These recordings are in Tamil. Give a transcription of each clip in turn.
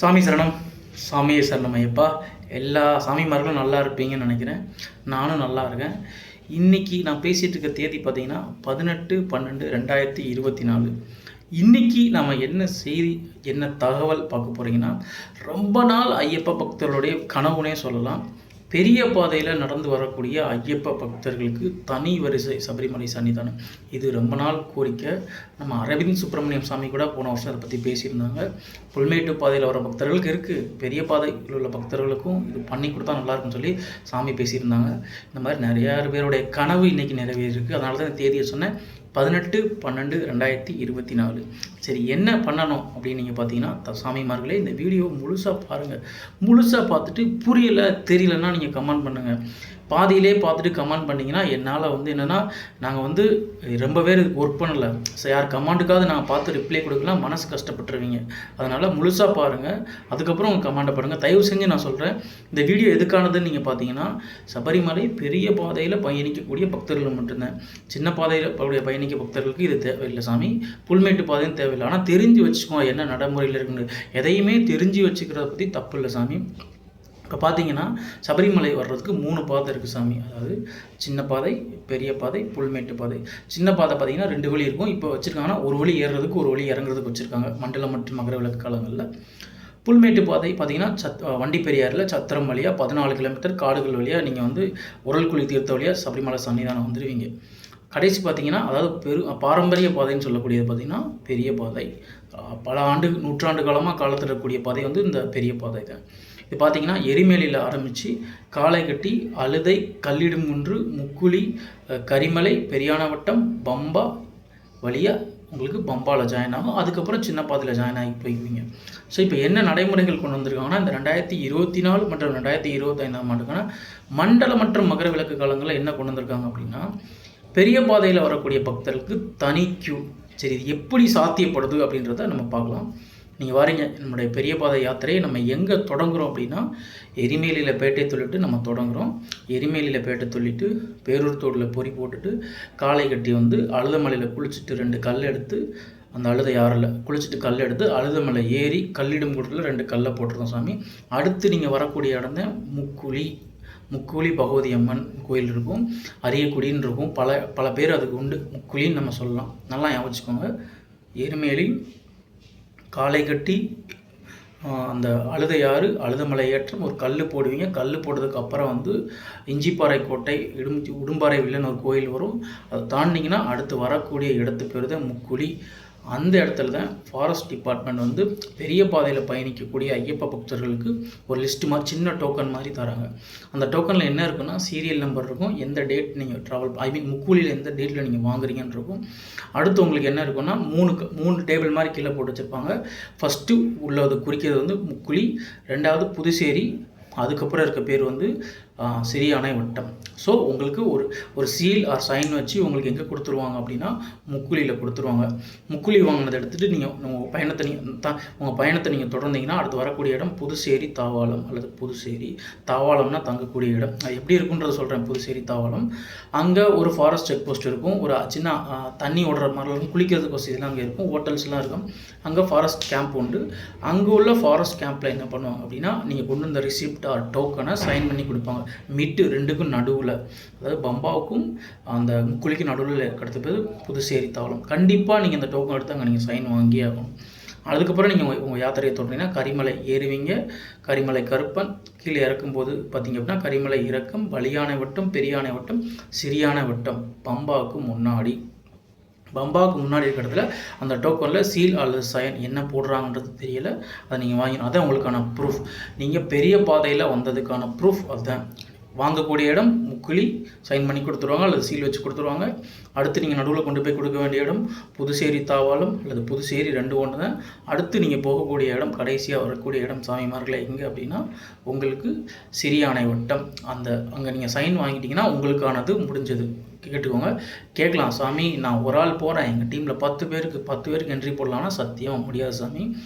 சாமி சரணம். சாமியே சரணம் ஐயப்பா. எல்லா சாமிமார்களும் நல்லா இருப்பீங்கன்னு நினைக்கிறேன். நானும் நல்லா இருக்கேன். இன்றைக்கி நான் பேசிகிட்டு இருக்க தேதி பார்த்தீங்கன்னா பதினெட்டு பன்னெண்டு ரெண்டாயிரத்தி இருபத்தி நாலு. இன்றைக்கி நம்ம என்ன செய்தி என்ன தகவல் பார்க்க போகிறீங்கன்னா ரொம்ப நாள் ஐயப்ப பக்தர்களுடைய கனவுனே சொல்லலாம். பெரிய பாதையில் நடந்து வரக்கூடிய ஐயப்ப பக்தர்களுக்கு தனி வரிசை சபரிமலை சன்னிதானம். இது ரொம்ப நாள் கோரிக்கை. நம்ம அரவிந்த் சுப்பிரமணியம் சாமி கூட போன வருஷம் அதை பற்றி பேசியிருந்தாங்க. புல்மேட்டு பாதையில் வர பக்தர்களுக்கு இருக்குது பெரிய பாதையில் உள்ள பக்தர்களுக்கும் இது பண்ணி கொடுத்தா நல்லா இருக்கும்னு சொல்லி சாமி பேசியிருந்தாங்க. இந்த மாதிரி நிறையா பேருடைய கனவு இன்றைக்கி நிறைவேறிருக்கு அதனால தான் தேதியை சொன்னேன். பதினெட்டு பன்னெண்டு ரெண்டாயிரத்தி இருபத்தி நாலு. சரி என்ன பண்ணணும் அப்படின்னு நீங்கள் பார்த்தீங்கன்னா சாமிமார்களே இந்த வீடியோ முழுசாக பாருங்கள் முழுசாக பார்த்துட்டு புரியலை தெரியலன்னா நீங்கள் கமெண்ட் பண்ணுங்கள் பாதியிலே பார்த்துட்டு கமெண்ட் பண்ணிங்கன்னா என்னால் வந்து என்னென்னா நாங்கள் வந்து ரொம்ப பேர் ஒர்க் பண்ணலை. ஸோ யார் கமெண்ட்டுக்காவது நான் பார்த்து ரிப்ளை கொடுக்கலாம் மனசு கஷ்டப்பட்டுருவீங்க. அதனால் முழுசாக பாருங்கள் அதுக்கப்புறம் உங்கள் கமெண்ட்டை பாருங்கள் தயவு செஞ்சு நான் சொல்கிறேன் இந்த வீடியோ எதுக்கானதுன்னு நீங்கள் பார்த்தீங்கன்னா சபரிமலை பெரிய பாதையில் பயணிக்கக்கூடிய பக்தர்கள் மட்டும்தான். சின்ன பாதையில் பயணிக்க பக்தர்களுக்கு இது தேவையில்லை சாமி. புல்மேட்டு பாதையும் தேவையில்லை. ஆனால் தெரிஞ்சு வச்சுக்கோ என்ன நடைமுறையில் இருக்குன்னு. எதையுமே தெரிஞ்சு வச்சுக்கிறத பற்றி தப்பு இல்லை சாமி. இப்போ பார்த்தீங்கன்னா சபரிமலை வர்றதுக்கு மூணு பாதை இருக்குது சாமி. அதாவது சின்ன பாதை பெரிய பாதை புல்மேட்டு பாதை. சின்ன பாதை பார்த்தீங்கன்னா ரெண்டு வழி இருக்கும். இப்போ வச்சுருக்காங்கன்னா ஒரு வழி ஏறுறதுக்கு ஒரு வழி இறங்குறதுக்கு வச்சுருக்காங்க. மண்டலம் மற்றும் மகர விளக்கு காலங்களில். புல்மேட்டு பாதை பார்த்தீங்கன்னா சத் வண்டி பெரியாரில் சத்திரம் வழியாக பதினாலு கிலோமீட்டர் காடுகள் வழியாக நீங்கள் வந்து உரல்குழி தீர்த்த வழியாக சபரிமலை சன்னிதானம் வந்துடுவீங்க கடைசி பார்த்திங்கன்னா அதாவது பெரு பாரம்பரிய பாதைன்னு சொல்லக்கூடியது பார்த்திங்கன்னா பெரிய பாதை. பல ஆண்டு நூற்றாண்டு காலமாக காலத்தில் இருக்கக்கூடிய பாதை வந்து இந்த பெரிய பாதை தான். இது பார்த்தீங்கன்னா எரிமேலியில் ஆரம்பித்து காலை கட்டி அழுதை கல்லிடுங்குன்று முக்குழி கரிமலை பெரியானவட்டம் பம்பா வழியாக உங்களுக்கு பம்பாவில் ஜாயின் ஆகும். அதுக்கப்புறம் சின்ன பாதையில் ஜாயின் ஆகி போய்க்குவீங்க ஸோ இப்போ என்ன நடைமுறைகள் கொண்டு வந்திருக்காங்கன்னா இந்த ரெண்டாயிரத்தி இருபத்தி நாலு மற்றும் ரெண்டாயிரத்தி இருபத்தைந்தாம் ஆண்டுக்கான மண்டல மற்றும் மகர விளக்கு காலங்களில் என்ன கொண்டு வந்திருக்காங்க அப்படின்னா பெரிய பாதையில் வரக்கூடிய பக்தர்களுக்கு தனி கியூ சரி இது எப்படி சாத்தியப்படுது அப்படின்றத நம்ம பார்க்கலாம். நீங்கள் வாரீங்க நம்முடைய பெரிய பாதை யாத்திரையை நம்ம எங்கே தொடங்குறோம் அப்படின்னா எரிமேலியில் பேட்டை தொள்ளிட்டு நம்ம தொடங்குறோம். எரிமேலியில் பேட்டை தொள்ளிட்டு பேரூர் தோட்டில் பொறி போட்டுட்டு காலை கட்டி வந்து அழுதமலையில் குளிச்சுட்டு ரெண்டு கல் எடுத்து அந்த அழுத யாரில் குளிச்சுட்டு கல் எடுத்து அழுதமலை ஏறி கல்லிடும் கூட்டத்தில் ரெண்டு கல்லை போட்டிருந்தோம் சாமி. அடுத்து நீங்கள் வரக்கூடிய இடம் தான் முக்குழி முக்குழி பகவதி அம்மன் கோயில் இருக்கும் அரியக்குடின்னு இருக்கும். பல பல பேர் அதுக்கு உண்டு. முக்குழின்னு நம்ம சொல்லலாம். நல்லா ஞாபகம் வச்சுக்கோங்க எருமேலி காலை கட்டி அந்த அழுதையாறு அழுதமலை ஏற்றம் ஒரு கல் போடுவீங்க. கல் போட்டதுக்கு அப்புறம் வந்து இஞ்சிப்பாறை கோட்டை இடும் உடும்பாறை வில்லன் ஒரு கோயில் வரும். அதை தாண்டிங்கன்னா அடுத்து வரக்கூடிய இடத்து பேர் தான் முக்குழி அந்த இடத்துல தான் ஃபாரஸ்ட் டிபார்ட்மெண்ட் வந்து பெரிய பாதையில் பயணிக்கக்கூடிய ஐயப்ப பக்தர்களுக்கு ஒரு லிஸ்ட்டு மாதிரி சின்ன டோக்கன் மாதிரி தராங்க. அந்த டோக்கனில் என்ன இருக்குன்னா சீரியல் நம்பர் இருக்கும். எந்த டேட் நீங்கள் ட்ராவல் ஐ மீன் முக்கூலியில் எந்த டேட்டில் நீங்கள் வாங்குறீங்கன்னு இருக்கும். அடுத்து உங்களுக்கு என்ன இருக்குன்னா மூணு மூணு டேபிள் மாதிரி கீழே போட்டு வச்சுருப்பாங்க. ஃபஸ்ட்டு உள்ளது குறிக்கிறது வந்து முக்குழி ரெண்டாவது புதுச்சேரி அதுக்கப்புறம் இருக்க பேர் வந்து சரியான வட்டம். ஸோ உங்களுக்கு ஒரு ஒரு சீல் ஆர் சைன் வச்சு உங்களுக்கு எங்கே கொடுத்துருவாங்க அப்படின்னா முக்குழியில் கொடுத்துருவாங்க. முக்குழி வாங்கினதை எடுத்துகிட்டு நீங்கள் உங்கள் பயணத்தை நீங்கள் த உங்கள் பயணத்தை நீங்கள் தொடர்ந்தீங்கன்னா அடுத்து வரக்கூடிய இடம் புதுச்சேரி தாவாளம் அல்லது புதுச்சேரி. தாவாளம்னா தங்கக்கூடிய இடம். அது எப்படி இருக்குன்றத சொல்கிறேன் புதுச்சேரி தாவாளம். அங்கே ஒரு ஃபாரஸ்ட் செக் போஸ்ட் இருக்கும். ஒரு சின்ன தண்ணி ஓடுற மாதிரி இருக்கும். குளிக்கிறதுக்கு வசதிலாம் அங்கே இருக்கும். ஹோட்டல்ஸ்லாம் இருக்கும். அங்கே ஃபாரஸ்ட் கேம்ப் உண்டு. அங்கே உள்ள ஃபாரஸ்ட் கேம்பில் என்ன பண்ணுவாங்க அப்படின்னா நீங்கள் கொண்டு வந்த ரிசிப்ட் ஆர் டோக்கனை சைன் பண்ணி கொடுப்பாங்க. மிட்டு ரெண்டுக்கும் நடுவில். அதாவது பம்பாவுக்கும் அந்த முக்குழிக்கும் நடுவில் இருக்கிறது பேர் புதுச்சேரி தாவளம் கண்டிப்பாக நீங்கள் இந்த டோக்கன் எடுத்து அங்கே நீங்கள் சைன் வாங்கியே ஆகணும். அதுக்கப்புறம் நீங்கள் உங்கள் யாத்திரையை தொடர்ந்தீங்கன்னா கரிமலை ஏறுவீங்க. கரிமலை கருப்பன் கீழே இறக்கும்போது பார்த்தீங்க அப்படின்னா கரிமலை இறக்கம் வலியான வட்டம் பெரியான வட்டம் சிறியான வட்டம் பம்பாவுக்கு முன்னாடி. பம்பாவுக்கு முன்னாடி இருக்கிற இடத்துல அந்த டோக்கனில் சீல் அல்லது சயன் என்ன போடுறாங்கன்றது தெரியல. அதை நீங்கள் வாங்கிக்கணும். அதான் உங்களுக்கான ப்ரூஃப் நீங்கள் பெரிய பாதையில் வந்ததுக்கான ப்ரூஃப் அதுதான். வாங்கக்கூடிய இடம் முக்குழி சைன் பண்ணி கொடுத்துருவாங்க அல்லது சீல் வச்சு கொடுத்துருவாங்க. அடுத்து நீங்கள் நடுவில் கொண்டு போய் கொடுக்க வேண்டிய இடம் புதுச்சேரி தாவாலம் அல்லது புதுச்சேரி ரெண்டு ஒன்று தான். அடுத்து நீங்கள் போகக்கூடிய இடம் கடைசியாக வரக்கூடிய இடம் சாமிமார்களை எங்கே அப்படின்னா உங்களுக்கு சிறியானை வட்டம் அந்த அங்கே நீங்கள் சைன் வாங்கிட்டீங்கன்னா உங்களுக்கானது முடிஞ்சது. கேட்டுக்கோங்க. கேட்கலாம் சாமி. நான் ஒரு ஆள் போகிறேன் எங்கள் டீமில் பத்து பேருக்கு பத்து பேருக்கு என்ட்ரி போடலாம்னா சத்தியம் முடியாது சாமி.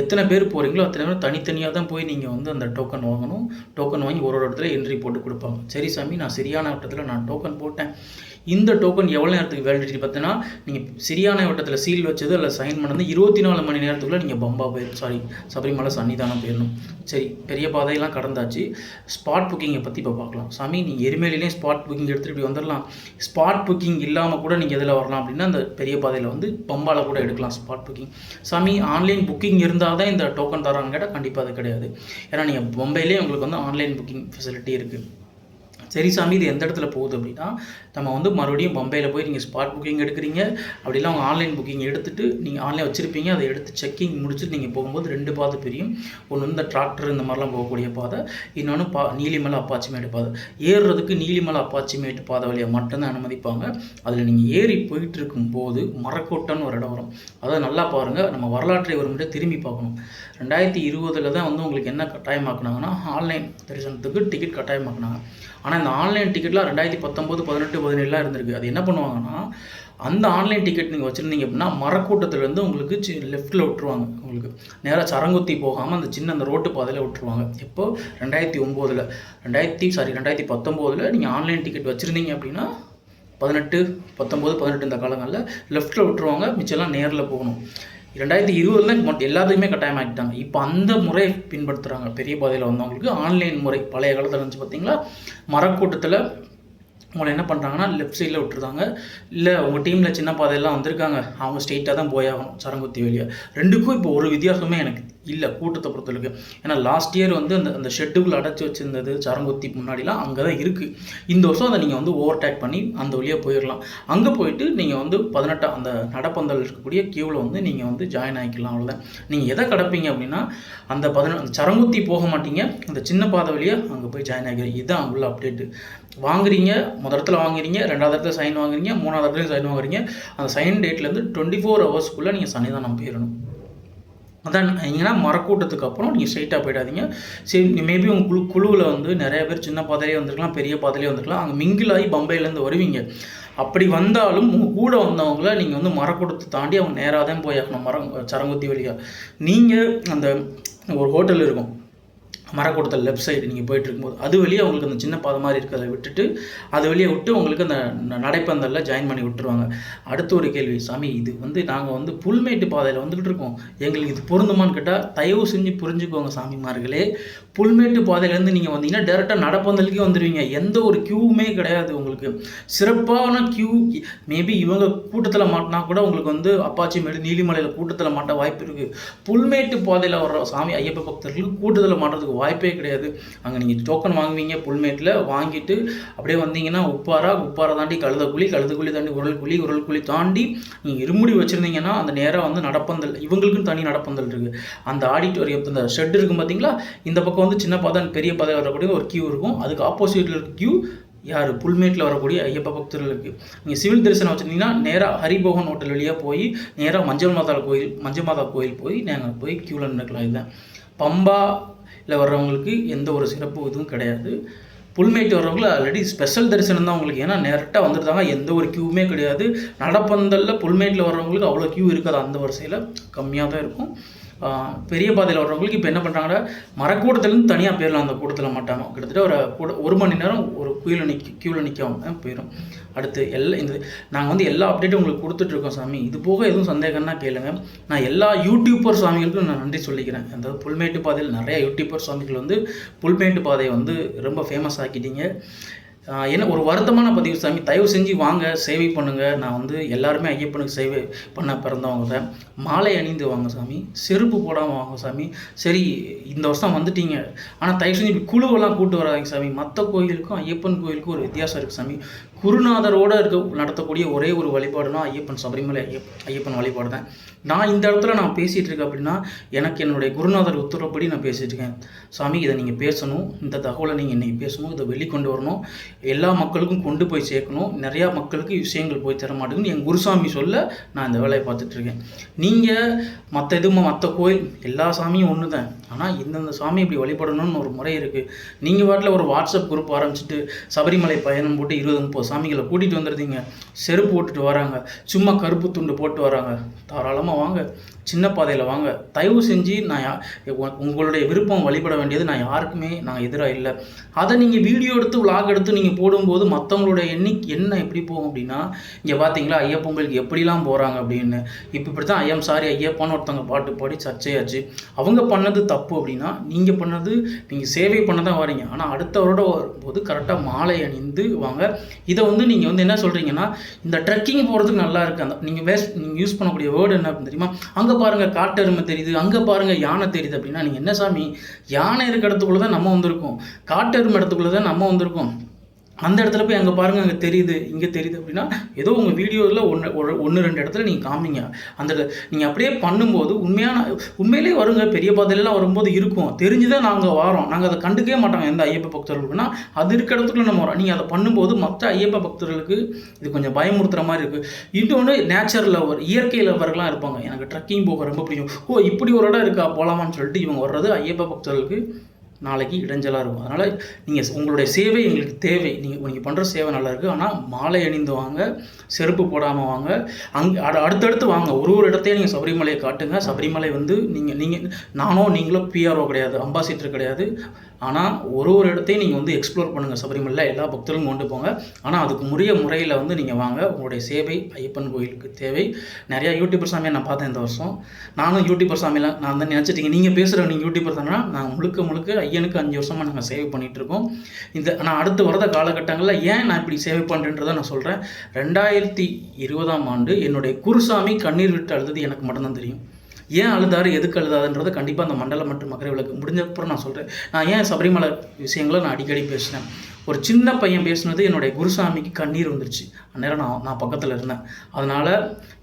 எத்தனை பேர் போகிறீங்களோ அத்தனை பேர் தனித்தனியாக தான் போய் நீங்கள் வந்து அந்த டோக்கன் வாங்கணும். டோக்கன் வாங்கி ஒரு ஒரு இடத்துல என்ட்ரி போட்டு கொடுப்பாங்க. சரி சாமி நான் சரியான வட்டத்தில் நான் டோக்கன் போட்டேன். இந்த டோக்கன் எவ்வளோ நேரத்துக்கு வேலிடிட்டி பார்த்தீங்கன்னா நீங்கள் சரியான வட்டத்தில் சீல் வச்சது இல்லை சைன் பண்ணது இருபத்தி நாலு மணி நேரத்துக்குள்ளே நீங்கள் பம்பா போயிடும் சாரி சபரிமலை சன்னிதானம் போயிடணும். சரி பெரிய பாதையெல்லாம் கடந்தாச்சு. ஸ்பாட் புக்கிங்கை பற்றி இப்போ பார்க்கலாம். சாமி நீங்கள் எருமேலிலேயும் ஸ்பாட் புக்கிங் எடுத்துகிட்டு இப்படி வந்துடலாம். ஸ்பாட் புக்கிங் இல்லாமல் கூட நீங்கள் எதில் வரலாம் அப்படின்னா அந்த பெரிய பாதையில் வந்து பம்பாவில் கூட எடுக்கலாம் ஸ்பாட் புக்கிங் சாமி ஆன்லைன் புக்கிங் இருந்தால் தான் இந்த டோக்கன் தரான்னு கேட்டால் கண்டிப்பாக அது கிடையாது. ஏன்னா நீங்கள் மும்பையிலே உங்களுக்கு வந்து ஆன்லைன் புக்கிங் ஃபெசிலிட்டி இருக்குது சரி சாமி இது எந்த இடத்துல போகுது அப்படின்னா நம்ம வந்து மறுபடியும் பம்பையில் போய் நீங்கள் ஸ்பாட் புக்கிங் எடுக்கிறீங்க. அப்படிலாம் அவங்க ஆன்லைன் புக்கிங் எடுத்துட்டு நீங்கள் ஆன்லைன் வச்சுருப்பீங்க. அதை எடுத்து செக்கிங் முடிச்சுட்டு நீங்கள் போகும்போது ரெண்டு பாதை பிரியும். ஒன்று வந்து இந்த டிராக்டர் இந்த மாதிரிலாம் போகக்கூடிய பாதை. இன்னொன்று பா நீலிமலை அப்பாச்சிமேட்டு பாதை. ஏறுறதுக்கு நீலிமலை அப்பாச்சிமேட்டு பாதை வழியாக மட்டும்தான் அனுமதிப்பாங்க. அதில் நீங்கள் ஏறி போயிட்டு இருக்கும்போது மரக்கோட்டன்னு ஒரு இடம் வரும். அதை நல்லா பாருங்கள் நம்ம வரலாற்றை ஒரு முறை திரும்பி பார்க்கணும். ரெண்டாயிரத்தி இருபதில் தான் வந்து உங்களுக்கு என்ன கட்டாயமாக்குனாங்கன்னா ஆன்லைன் தரிசனத்துக்கு டிக்கெட் கட்டாயமாக்குனாங்க. ஆனால் இந்த ஆன்லைன் டிக்கெட்லாம் ரெண்டாயிரத்தி பத்தொம்போது பதினெட்டு பதினேழுலாம் இருந்திருக்கு. அது என்ன பண்ணுவாங்கன்னா அந்த ஆன்லைன் டிக்கெட் நீங்கள் வச்சுருந்தீங்க அப்படின்னா மரக்கூட்டத்துலேருந்து உங்களுக்கு சி லெஃப்ட்டில் விட்டுருவாங்க உங்களுக்கு. நேராக சரங்குத்தி போகாமல் அந்த சின்ன அந்த ரோட்டு பாதையில் விட்டுருவாங்க. இப்போ ரெண்டாயிரத்தி ஒம்போதில் ரெண்டாயிரத்தி சாரி ரெண்டாயிரத்தி பத்தொம்போதில் நீங்கள் ஆன்லைன் டிக்கெட் வச்சுருந்தீங்க அப்படின்னா பதினெட்டு பத்தொம்போது பதினெட்டு இந்த காலங்களில் லெஃப்ட்டில் விட்டுருவாங்க. மிச்சம்லாம் நேரில் போகணும். ரெண்டாயிரத்தி இருபதுல மொத்த எல்லாத்துக்குமே கட்டாயமாக்கிட்டாங்க இப்போ அந்த முறையை பின்பற்றுறாங்க. பெரிய பாதையில் வந்தவங்களுக்கு ஆன்லைன் முறை. பழைய காலத்தில் இருந்துச்சு பார்த்தீங்களா மரக்கூட்டத்தில் உங்களை என்ன பண்ணுறாங்கன்னா லெஃப்ட் சைடில் விட்டுருந்தாங்க இல்லை உங்கள் டீமில் சின்ன பாதையெல்லாம் வந்திருக்காங்க. அவங்க ஸ்ட்ரெயிட்டாக தான் போயாகணும் சரங்குத்தி வழியாக ரெண்டுக்கும் இப்போ ஒரு வித்தியாசமே எனக்கு இல்லை கூட்டத்தை பொறுத்தளவுக்கு ஏன்னா லாஸ்ட் இயர் வந்து அந்த அந்த ஷெட்டுக்குள்ள அடைச்சி வச்சிருந்தது சரங்குத்தி முன்னாடிலாம் அங்கே தான் இருக்குது இந்த வருஷம் அதை நீங்கள் வந்து ஓவர்டேக் பண்ணி அந்த வழியாக போயிடலாம் அங்கே போயிட்டு நீங்கள் வந்து பதினெட்டாம் அந்த நடப்பந்தல் இருக்கக்கூடிய கியூவில் வந்து நீங்கள் வந்து ஜாயின் ஆகிக்கலாம் அவ்வளோதான் நீங்கள் எதை கிடப்பீங்க அப்படின்னா அந்த பதினெட்டு அந்த சரங்குத்தி போக மாட்டீங்க. அந்த சின்ன பாதை வழியாக அங்கே போய் ஜாயின் ஆகிறீங்க இதுதான் உள்ள அப்டேட்டு வாங்குறீங்க முதல் இடத்துல வாங்குறீங்க ரெண்டாவது இடத்துல சைன் வாங்குறீங்க மூணாவது இடத்துலையும் சைன் வாங்குறீங்க. அந்த சைன் டேட்லேருந்து டுவெண்ட்டி ஃபோர் ஹவர்ஸ்க்குள்ளே நீங்கள் சன்னிதானம் போயிடணும் அதான் ஏன்னா மரக்கூட்டத்துக்கு அப்புறம் நீங்கள் ஸ்ட்ரைட்டாக போயிடாதீங்க. சரி மேபி உங்கள் குழு குழுவில் வந்து நிறைய பேர் சின்ன பாதையிலே வந்திருக்கலாம் பெரிய பாதையிலே வந்திருக்கலாம். அங்கே மிங்கிள் ஆகி பம்பையிலேருந்து வருவீங்க. அப்படி வந்தாலும் உங்கள் கூட வந்தவங்கள நீங்கள் வந்து மரக்கூட்டத்தை தாண்டி அவங்க நேராக தான் போய் ஆகணும் மரம் சரங்குத்தி வழியாக நீங்கள் அந்த ஒரு ஹோட்டல் இருக்கும். மரக்கூடத்தில் லெஃப்ட் சைடு நீங்கள் போயிட்டு இருக்கும்போது அது வழியாக உங்களுக்கு அந்த சின்ன பாதை மாதிரி இருக்கிறத விட்டுட்டு அது வழியே விட்டு உங்களுக்கு அந்த ந- நடைப்பந்தலில் ஜாயின் பண்ணி விட்டுருவாங்க. அடுத்த ஒரு கேள்வி சாமி இது வந்து நாங்கள் வந்து புல்மேட்டு பாதையில் வந்துக்கிட்டு இருக்கோம். எங்களுக்கு இது பொருந்துமான்னு கேட்டால் தயவு செஞ்சு புரிஞ்சுக்கோங்க சாமிமார்களே. புல்மேட்டு பாதையிலேருந்து நீங்கள் வந்தீங்கன்னா டேரெக்டாக நடப்பந்தலுக்கே வந்துடுவீங்க எந்த ஒரு க்யூவுமே கிடையாது உங்களுக்கு. சிறப்பான க்யூ மேபி இவங்க கூட்டத்தில் மாட்டினா கூட உங்களுக்கு வந்து அப்பாச்சி மேடு நீலிமலையில் கூட்டத்தில் மாட்ட வாய்ப்பு இருக்குது புல்மேட்டு பாதையில் வர்ற சாமி ஐயப்ப பக்தர்களுக்கு கூட்டத்தில் மாட்டுறதுக்கு வாய்ப்பே கிடையாது. அங்கே நீங்கள் டோக்கன் வாங்குவீங்க புல்மேட்டில் வாங்கிட்டு அப்படியே வந்தீங்கன்னா உப்பாரா உப்பாரா தாண்டி கழுதக்குழி கழுதக்குழி தாண்டி உரல் குழி உரல் குழி தாண்டி நீங்கள் இருமுடி வச்சுருந்தீங்கன்னா அந்த நேராக வந்து நடப்பந்தல் இவங்களுக்குன்னு தனி நடப்பந்தல் இருக்குது அந்த ஆடிட்டோரியம் அந்த ஷெட் இருக்கும் பார்த்தீங்களா இந்த பக்கம் வந்து சின்ன பாதை பெரிய பாதை வரக்கூடிய ஒரு கியூ இருக்கும். அதுக்கு ஆப்போசிட்டில் இருக்க கியூ யார்? புல்மேட்டில் வரக்கூடிய ஐயப்ப பக்தர்களுக்கு நீங்கள் சிவில் தரிசனம் வச்சுருந்தீங்கன்னா நேராக ஹரிபோகன் ஹோட்டல் வழியாக போய் நேராக மஞ்சள் மாதா கோயில் மஞ்சள் மாதா கோயில் போய் நாங்கள் போய் க்யூவில் நடக்கலாம் இதுதான். பம்பாவில் வர்றவங்களுக்கு எந்த ஒரு சிறப்பு இதுவும் கிடையாது. புல்மேட்டு வர்றவங்களுக்கு ஆல்ரெடி ஸ்பெஷல் தரிசனம் தான் உங்களுக்கு. ஏன்னா நேரட்டாக வந்துருந்தாங்க. எந்த ஒரு க்யூவுமே கிடையாது. நடப்பந்தலில் புல்மேட்டில் வர்றவங்களுக்கு அவ்வளோ க்யூ இருக்காது அந்த வரிசையில். கம்மியாக தான் இருக்கும். பெரிய பாதையில் வர்றவங்களுக்கு இப்போ என்ன பண்ணுறாங்கன்னா மரக்கூட்டத்துலேருந்து தனியாக போயிடலாம் அந்த கூட்டத்தில் மாட்டாங்க. கிட்டத்தட்ட ஒரு கூட ஒரு மணி நேரம் ஒரு குயில் நிற்க க்யூவில் நிற்காம போயிடும் அடுத்து எல்லா இந்த நாங்கள் வந்து எல்லா அப்டேட்டும் உங்களுக்கு கொடுத்துட்ருக்கோம் சாமி. இது போக எதுவும் சந்தேகம்னா கேளுங்க. நான் எல்லா யூடியூப்பர் சாமிகளுக்கும் நான் நன்றி சொல்லிக்கிறேன். அந்த புல்மேட்டு பாதையில் நிறையா யூடியூப்பர் சாமிகள் வந்து புல்மேட்டு பாதையை வந்து ரொம்ப ஃபேமஸ் ஆக்கிட்டீங்க. என்ன ஒரு வருத்தமான பதிவு சாமி. தயவு செஞ்சு வாங்க சேவை பண்ணுங்கள் நான் வந்து எல்லாருமே ஐயப்பனுக்கு சேவை பண்ண பிறந்தவங்க தான் மாலை அணிந்து வாங்க சாமி. செருப்பு போடாமல் வாங்க சாமி. சரி இந்த வருஷம் வந்துட்டீங்க. ஆனால் தயவு செஞ்சு இப்படி குழுவெல்லாம் கூட்டு வராங்க சாமி. மற்ற கோயிலுக்கும் ஐயப்பன் கோயிலுக்கும் ஒரு வித்தியாசம் இருக்குது சாமி. குருநாதரோடு இருக்க நடத்தக்கூடிய ஒரே ஒரு வழிபாடுனா ஐயப்பன் சபரிமலை ஐயப்பன் ஐயப்பன் வழிபாடு தான் நான் இந்த இடத்துல நான் பேசிகிட்டு இருக்கேன் அப்படின்னா எனக்கு என்னுடைய குருநாதர் உத்தரப்படி நான் பேசிகிட்டு இருக்கேன். சாமி இதை நீங்கள் பேசணும். இந்த தகவலை நீங்கள் இன்றைக்கி பேசணும். இதை வெளிக்கொண்டு வரணும். எல்லா மக்களுக்கும் கொண்டு போய் சேர்க்கணும். நிறையா மக்களுக்கு விஷயங்கள் போய் தர மாட்டேங்குன்னு என் குருசாமி சொல்ல நான் இந்த வேலையை பார்த்துட்ருக்கேன். நீங்கள் மற்ற எதுவும் மற்ற கோயில் எல்லா சாமியும் ஒன்று தான் ஆனால் இந்தந்த சாமி இப்படி வழிபடணும்னு ஒரு முறை இருக்குது நீங்கள் வாட்டில் ஒரு வாட்ஸ்அப் குரூப் ஆரம்பிச்சுட்டு சபரிமலை பயணம் போட்டு இருபது முப்பது சாமிகளை கூட்டிகிட்டு வந்துடுறீங்க செருப்பு போட்டுட்டு வராங்க. சும்மா கருப்பு துண்டு போட்டு வராங்க. தாராளமாக வாங்க. சின்ன பாதையில் வாங்க. தயவு செஞ்சு நான் உங்களுடைய விருப்பம் வழிபட வேண்டியது நான் யாருக்குமே நான் எதிராக இல்லை. அதை நீங்கள் வீடியோ எடுத்து விளாக் எடுத்து நீங்கள் நீங்கள் போடும்போது மற்றவங்களோட எண்ணிக்கை என்ன எப்படி போகும் அப்படின்னா இங்கே பார்த்தீங்களா ஐயப்பங்களுக்கு எப்படிலாம் போகிறாங்க அப்படின்னு. இப்போ இப்படி தான் ஐயம் சாரி ஐயப்பான்னு ஒருத்தவங்க பாட்டு பாடி சர்ச்சையாச்சு. அவங்க பண்ணது தப்பு அப்படின்னா நீங்கள் பண்ணது நீங்கள் சேவை பண்ண தான் வரீங்க. ஆனால் அடுத்தவரோட வரும்போது கரெக்டாக மாலை அணிந்து வாங்க. இதை வந்து நீங்கள் வந்து என்ன சொல்கிறீங்கன்னா இந்த ட்ரெக்கிங் போகிறதுக்கு நல்லா இருக்குது அந்த நீங்கள் வேஸ்ட் நீங்கள் யூஸ் பண்ணக்கூடிய வேர்டு என்ன தெரியுமா? அங்கே பாருங்கள் காட்டெருமை தெரியுது. அங்கே பாருங்கள் யானை தெரியுது அப்படின்னா நீங்கள் என்ன சாமி? யானை இருக்க இடத்துக்குள்ளே தான் நம்ம வந்திருக்கோம். காட்டெருமை இடத்துக்குள்ளே தான் நம்ம வந்திருக்கோம். அந்த இடத்துல போய் அங்கே பாருங்கள் அங்கே தெரியுது இங்கே தெரியுது அப்படின்னா ஏதோ உங்கள் வீடியோவில் ஒன்று ஒரு ஒன்று ரெண்டு இடத்துல நீங்கள் காமிங்க. அந்த நீங்கள் அப்படியே பண்ணும்போது உண்மையான உண்மையிலே வருங்க பெரிய பாதையிலலாம் வரும்போது இருக்கும். தெரிஞ்சு தான் நாங்கள் வரோம். நாங்கள் அதை கண்டுக்கவே மாட்டோம் எந்த ஐயப்ப பக்தர்களுக்குன்னா. அது இருக்க இடத்துக்குள்ள நம்ம வரோம். நீங்கள் அதை பண்ணும்போது மற்ற ஐயப்ப பக்தர்களுக்கு இது கொஞ்சம் பயமுறுத்துகிற மாதிரி இருக்குது இன்னொன்று நேச்சர் லவர் இயற்கை லவர்லாம் இருப்பாங்க. எனக்கு ட்ரக்கிங் போக ரொம்ப பிடிக்கும். ஓ இப்படி ஒரு இடம் இருக்கா? போகலாமான்னு சொல்லிட்டு இவங்க வர்றது ஐயப்ப பக்தர்களுக்கு நாளைக்கு இடைஞ்சலாக இருக்கும். அதனால் நீங்கள் உங்களுடைய சேவை எங்களுக்கு தேவை. நீங்கள் நீங்கள் பண்ணுற சேவை நல்லா இருக்குது ஆனால் மாலை அணிந்து வாங்க செருப்பு போடாமல் வாங்க அங்கே அடு அடுத்தடுத்து வாங்க. ஒரு ஒரு இடத்தையும் நீங்கள் சபரிமலையை காட்டுங்க. சபரிமலை வந்து நீங்கள் நீங்கள் நானோ நீங்களோ பிஆர்ஓ கிடையாது. அம்பாசிடர் கிடையாது. ஆனால் ஒரு ஒரு இடத்தையும் நீங்கள் வந்து எக்ஸ்ப்ளோர் பண்ணுங்கள் சபரிமலையில் எல்லா பக்தர்களும் கொண்டு போங்க. ஆனால் அதுக்கு முறைய முறையில் வந்து நீங்கள் வாங்க. உங்களுடைய சேவை ஐயப்பன் கோயிலுக்கு தேவை. நிறையா யூடியூபர் சாமியை நான் பார்த்தேன் இந்த வருஷம். நானும் யூடியூபர் சாமியில் நான் தான் நினச்சிட்டீங்க நீங்கள் பேசுகிற நீங்கள் யூடியூபர் தானே நான் முழுக்க முழுக்க ஐயனுக்கு அஞ்சு வருஷமாக நாங்கள் சேவை பண்ணிகிட்டு இருக்கோம் இந்த நான் அடுத்து வரத காலகட்டங்களில் ஏன் நான் இப்படி சேவை பண்ணுறேன்றதை நான் சொல்கிறேன் ரெண்டாயிரத்தி இருபதாம் ஆண்டு என்னுடைய குருசாமி கண்ணீர் விட்டு அழுதது எனக்கு மட்டும்தான் தெரியும். ஏன் அழுதாரு எதுக்கு அழுதாதுன்றதை கண்டிப்பாக அந்த மண்டலம் மற்றும் மகர விளக்கு முடிஞ்சப்பறம் நான் சொல்கிறேன் நான் ஏன் சபரிமலை விஷயங்களை நான் அடிக்கடி பேசினேன் ஒரு சின்ன பையன் பேசுனது என்னுடைய குருசாமிக்கு கண்ணீர் வந்துருச்சு. அந்நேரம் நான் நான் பக்கத்தில் இருந்தேன். அதனால்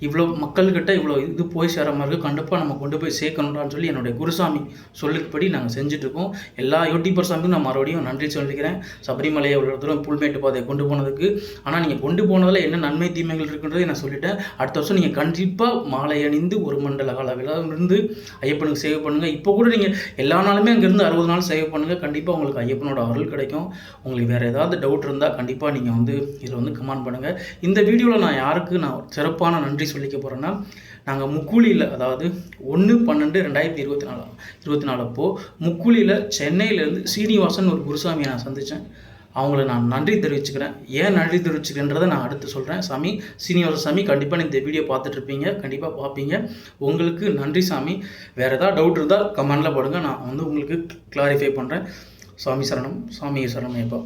இவ்வளோ மக்கள்கிட்ட இவ்வளோ இது போய் சேர மாதிரி கண்டிப்பாக நம்ம கொண்டு போய் சேர்க்கணுன்றான்னு சொல்லி என்னுடைய குருசாமி சொல்லுக்குப்படி நாங்கள் செஞ்சுட்ருக்கோம் எல்லா யூடியூபர் சாமிக்கும் நான் மறுபடியும் நன்றி சொல்லிக்கிறேன். சபரிமலையை ஒரு தூரம் புல்மேட்டு பாதையை கொண்டு போனதுக்கு. ஆனால் நீங்கள் கொண்டு போனதில் என்ன நன்மை தீமைகள் இருக்குன்றதை நான் சொல்லிட்டேன். அடுத்த வருஷம் நீங்கள் கண்டிப்பாக மாலை அணிந்து ஒரு மண்டல கால விழாவிலிருந்து ஐயப்பனுக்கு சேவை பண்ணுங்கள் இப்போ கூட நீங்கள் எல்லா நாளுமே அங்கேருந்து அறுபது நாள் சேவை பண்ணுங்கள் கண்டிப்பாக உங்களுக்கு ஐயப்பனோட அருள் கிடைக்கும். உங்களுக்கு வேறு ஏதாவது டவுட் இருந்தால் கண்டிப்பாக நீங்கள் வந்து இதில் வந்து கமெண்ட் பண்ணுங்கள் இந்த வீடியோவில் நான் யாருக்கு நான் சிறப்பான நன்றி சொல்லிக்க போகிறேன்னா நாங்கள் முக்குழியில் அதாவது ஒன்று பன்னெண்டு ரெண்டாயிரத்தி இருபத்தி நாலு இருபத்தி நாலு அப்போது முக்குழியில் சென்னையிலேருந்து சீனிவாசன் ஒரு குருசாமியை நான் சந்தித்தேன் அவங்கள நான் நன்றி தெரிவிச்சுக்கிறேன். ஏன் நன்றி தெரிவிச்சுக்கிறேன்றதை நான் அடுத்து சொல்கிறேன் சாமி சீனிவாச சாமி கண்டிப்பாக இந்த வீடியோ பார்த்துட்ருப்பீங்க கண்டிப்பாக பார்ப்பீங்க. உங்களுக்கு நன்றி சாமி. வேறு ஏதாவது டவுட் இருந்தால் கமெண்டில் போடுங்க. நான் வந்து உங்களுக்கு கிளாரிஃபை பண்ணுறேன் சாமி சரணம். சாமி சரணம் எப்போ